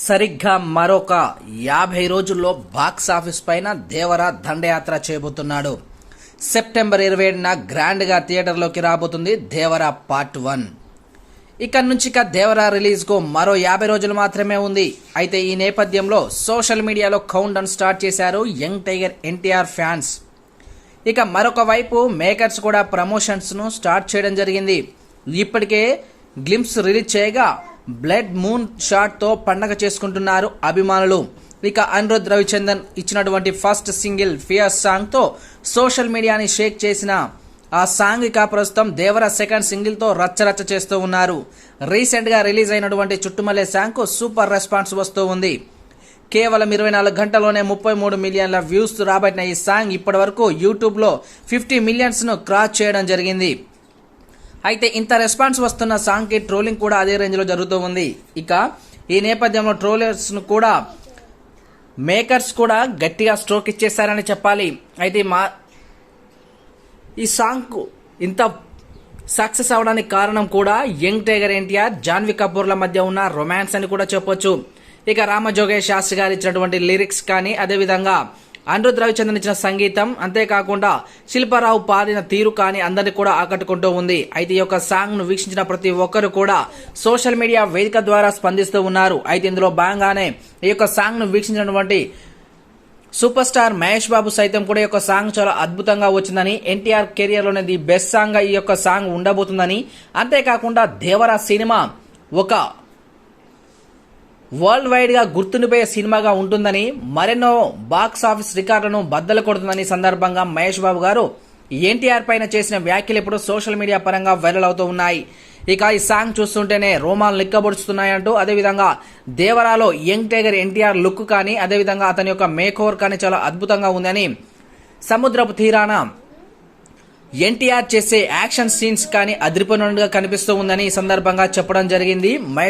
సరిగ్గా మరొక యాభై రోజుల్లో బాక్స్ ఆఫీస్ పైన దేవర దండయాత్ర చేయబోతున్నాడు. సెప్టెంబర్ ఇరవై ఏడున గ్రాండ్గా థియేటర్లోకి రాబోతుంది దేవర పార్ట్ వన్. ఇక నుంచి ఇక దేవరా రిలీజ్కు మరో యాభై రోజులు మాత్రమే ఉంది. అయితే ఈ నేపథ్యంలో సోషల్ మీడియాలో కౌంట్ డౌన్ స్టార్ట్ చేశారు యంగ్ టైగర్ ఎన్టీఆర్ ఫ్యాన్స్. ఇక మరొక వైపు మేకర్స్ కూడా ప్రమోషన్స్ను స్టార్ట్ చేయడం జరిగింది. ఇప్పటికే గ్లిమ్స్ రిలీజ్ చేయగా బ్లడ్ మూన్ షాట్తో పండగ చేసుకుంటున్నారు అభిమానులు. ఇక అనిరుద్ రవిచందన్ ఇచ్చినటువంటి ఫస్ట్ సింగిల్ ఫియర్ సాంగ్తో సోషల్ మీడియాని షేక్ చేసిన ఆ సాంగ్ ఇక ప్రస్తుతం దేవర సెకండ్ సింగిల్తో రచ్చరచ్చ చేస్తూ ఉన్నారు. రీసెంట్గా రిలీజ్ అయినటువంటి చుట్టుమల్లే సాంగ్కు సూపర్ రెస్పాన్స్ వస్తూ ఉంది. కేవలం ఇరవై నాలుగు గంటల్లోనే ముప్పై మూడు మిలియన్ల వ్యూస్ రాబట్టిన ఈ సాంగ్ ఇప్పటి వరకు యూట్యూబ్లో ఫిఫ్టీ మిలియన్స్ను క్రాస్ చేయడం జరిగింది. అయితే ఇంత రెస్పాన్స్ వస్తున్న సాంగ్కి ట్రోలింగ్ కూడా అదే రేంజ్లో జరుగుతూ ఉంది. ఇక ఈ నేపథ్యంలో ట్రోలర్స్ను కూడా మేకర్స్ కూడా గట్టిగా స్ట్రోక్ ఇచ్చేశారని చెప్పాలి. అయితే మా ఈ సాంగ్ ఇంత సక్సెస్ అవడానికి కారణం కూడా యంగ్ టైగర్ ఎన్టీఆర్ జాన్వి కపూర్ల మధ్య ఉన్న రొమాన్స్ అని కూడా చెప్పొచ్చు. ఇక రామ జోగేష్ శాస్త్రి గారు ఇచ్చినటువంటి లిరిక్స్ కానీ అదేవిధంగా అనిరుద్ రవిచంద్రన్ ఇచ్చిన సంగీతం. అంతేకాకుండా శిల్పారావు పాడిన తీరు కానీ అందరినీ కూడా ఆకట్టుకుంటూ ఉంది. అయితే ఈ యొక్క సాంగ్ను వీక్షించిన ప్రతి ఒక్కరు కూడా సోషల్ మీడియా వేదిక ద్వారా స్పందిస్తూ ఉన్నారు. అయితే ఇందులో భాగంగానే ఈ యొక్క సాంగ్ను వీక్షించినటువంటి సూపర్ స్టార్ మహేష్ బాబు సైతం కూడా ఈ యొక్క సాంగ్ చాలా అద్భుతంగా వచ్చిందని ఎన్టీఆర్ కెరియర్లోనే ది బెస్ట్ సాంగ్గా ఈ యొక్క సాంగ్ ఉండబోతుందని. అంతేకాకుండా దేవరా సినిమా ఒక వరల్డ్ వైడ్గా గుర్తుండిపోయే సినిమాగా ఉంటుందని మరెన్నో బాక్స్ ఆఫీస్ రికార్డులను బద్దలు కొడుతుందని సందర్భంగా మహేష్ బాబు గారు ఎన్టీఆర్ పైన చేసిన వ్యాఖ్యలు ఇప్పుడు సోషల్ మీడియా పరంగా వైరల్ అవుతూ ఉన్నాయి. ఇక ఈ సాంగ్ చూస్తుంటేనే రోమాలు లిక్కబొడుస్తున్నాయంటూ అదేవిధంగా దేవరాలో యంగ్ టైగర్ ఎన్టీఆర్ లుక్ కానీ అదేవిధంగా అతని యొక్క మేక్ ఓవర్ కానీ చాలా అద్భుతంగా ఉందని. సముద్రపు తీరాన ఎన్టీఆర్ చేసే యాక్షన్ సీన్స్ కానీ అదిరిపోయినట్టుగా కనిపిస్తూ ఉందని ఈ సందర్భంగా చెప్పడం జరిగింది.